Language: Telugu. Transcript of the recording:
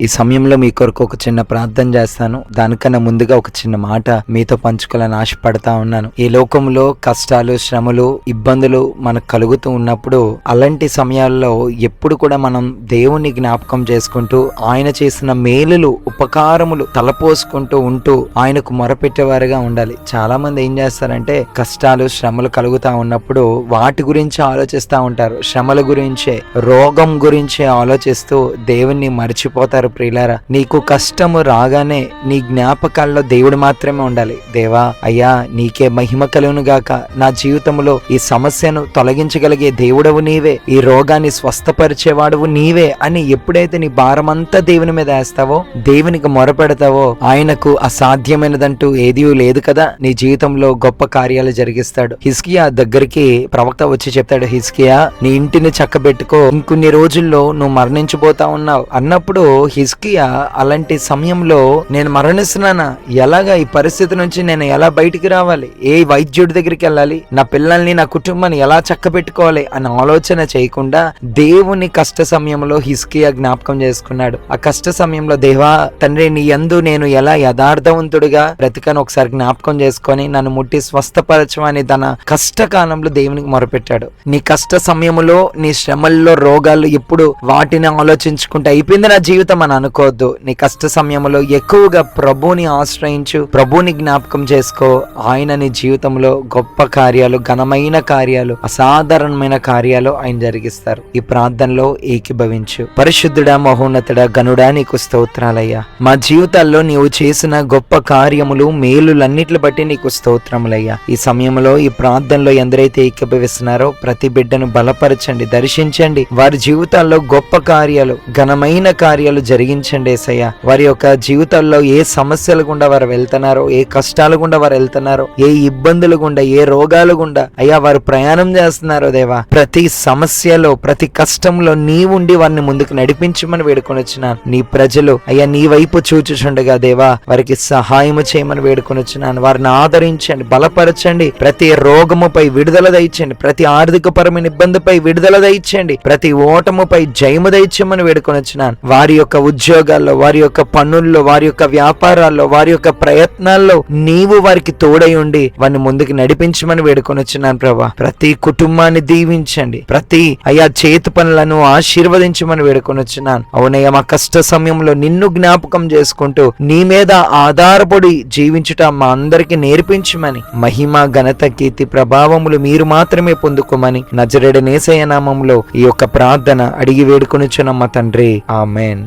ఈ సమయంలో మీ కొరకు ఒక చిన్న ప్రార్థన చేస్తాను. దానికన్నా ముందుగా ఒక చిన్న మాట మీతో పంచుకోవాలని ఆశపడతా ఉన్నాను. ఈ లోకంలో కష్టాలు శ్రమలు ఇబ్బందులు మనకు కలుగుతూ ఉన్నప్పుడు అలాంటి సమయాల్లో ఎప్పుడు కూడా మనం దేవుని జ్ఞాపకం చేసుకుంటూ ఆయన చేసిన మేలులు ఉపకారములు తలపోసుకుంటూ ఉంటూ ఆయనకు మొరపెట్టేవారుగా ఉండాలి. చాలా మంది ఏం చేస్తారంటే కష్టాలు శ్రమలు కలుగుతా ఉన్నప్పుడు వాటి గురించి ఆలోచిస్తూ ఉంటారు. శ్రమల గురించే రోగం గురించే ఆలోచిస్తూ దేవుణ్ణి మర్చిపోతారు. ప్రియులారా. నీకు కష్టము రాగానే నీ జ్ఞాపకాల్లో దేవుడు మాత్రమే ఉండాలి. దేవా అయ్యా నీకే మహిమ కలుగును గాక నా జీవితంలో ఈ సమస్యను తొలగించగలిగే దేవుడవు నీవే. ఈ రోగాన్ని స్వస్థపరిచేవాడువు నీవే అని ఎప్పుడైతే నీ భారమంతా దేవుని మీద వేస్తావో దేవునికి మొరపెడతావో ఆయనకు అసాధ్యమైనదంటూ ఏదీ లేదు కదా. నీ జీవితంలో గొప్ప కార్యాలు జరిగిస్తాడు. హిస్కియా దగ్గరికి ప్రవక్త వచ్చి చెప్తాడు హిస్కియా నీ ఇంటిని చక్కబెట్టుకో. ఇంకొన్ని రోజుల్లో నువ్వు మరణించబోతా ఉన్నావు. అన్నప్పుడు హిస్కియా అలాంటి సమయంలో నేను మరణిస్తున్నానా? ఎలాగా ఈ పరిస్థితి నుంచి నేను ఎలా బయటికి రావాలి? ఏ వైద్యుడి దగ్గరికి వెళ్ళాలి? నా పిల్లల్ని నా కుటుంబాన్ని ఎలా చక్కబెట్టుకోవాలి అని ఆలోచన చేయకుండా దేవుని కష్ట సమయంలో హిస్కియా జ్ఞాపకం చేసుకున్నాడు. ఆ కష్ట సమయంలో దేవా తండ్రి నీ యందు నేను ఎలా యథార్థవంతుడిగా బ్రతికను ఒకసారి జ్ఞాపకం చేసుకొని నన్ను ముట్టి స్వస్థపరచమని తన కష్టకాలంలో దేవునికి మొరపెట్టాడు. నీ కష్ట సమయంలో నీ శ్రమల్లో రోగాలు ఇప్పుడు వాటిని ఆలోచించుకుంటే అయిపోయింది నా జీవితం అని అనుకోవద్దు. నీ కష్ట సమయంలో ఎక్కువగా ప్రభుని ఆశ్రయించు ప్రభుని జ్ఞాపకం చేసుకో. ఆయన నీ జీవితంలో గొప్ప కార్యాలు ఘనమైన కార్యాలు అసాధారణమైన కార్యాలు ఆయన జరిగిస్తారు. ఈ ప్రార్థనలో ఏకీభవించు. పరిశుద్ధుడా మహోన్నతుడా గనుడా నీకు స్తోత్రాలయ్యా. మా జీవితాల్లో నీవు చేసిన గొప్ప కార్యములు మేలులన్నిట్లు బట్టి నీకు స్తోత్రములయ్యా. ఈ సమయంలో ఈ ప్రార్థనలో ఎందరైతే ఏకీభవిస్తున్నారో ప్రతి బిడ్డను బలపరచండి దర్శించండి. వారి జీవితాల్లో గొప్ప కార్యాలు ఘనమైన కార్యాలు జరిగించండి ఏసయ్య. వారి యొక్క జీవితాల్లో ఏ సమస్యల గుండా వారు వెళ్తున్నారో ఏ కష్టాల గుండా వారు వెళ్తున్నారో ఏ ఇబ్బందుల గుండా ఏ రోగాల గుండా అయ్యా వారు ప్రయాణం చేస్తున్నారో దేవా. ప్రతి సమస్యలో ప్రతి కష్టంలో నీ ఉండి వారిని ముందుకు నడిపించమని వేడుకొని వచ్చినాను. నీ ప్రజలు అయ్యా నీ వైపు చూచుచుండగా దేవా వారికి సహాయము చేయమని వేడుకొని వచ్చినాను. వారిని ఆదరించండి బలపరచండి. ప్రతి రోగముపై విడుదల దయచండి ప్రతి ఆర్థిక పరమైన ఇబ్బందిపై విడుదల దయచండి ప్రతి ఓటముపై జయము దయచేయమని వేడుకొని వచ్చినాను. వారి యొక్క ఉద్యోగాల్లో వారి యొక్క పనుల్లో వారి యొక్క వ్యాపారాల్లో వారి యొక్క ప్రయత్నాల్లో నీవు వారికి తోడై ఉండి వారిని ముందుకు నడిపించమని వేడుకొని వచ్చినాను ప్రభా. ప్రతి కుటుంబాన్ని దీవించండి. ప్రతి అయా చేతి పనులను ఆశీర్వదించమని వేడుకొని వచ్చినాను అవునయ్య మా కష్ట సమయంలో నిన్ను జ్ఞాపకం చేసుకుంటూ నీ మీద ఆధారపడి జీవించుట మా అందరికి నేర్పించమని మహిమ ఘనత కీర్తి ప్రభావములు మీరు మాత్రమే పొందుకోమని నజరెడ నేసయ నామంలో ఈ యొక్క ప్రార్థన అడిగి వేడుకొనిచ్చునమ్మ తండ్రి. ఆమెన్.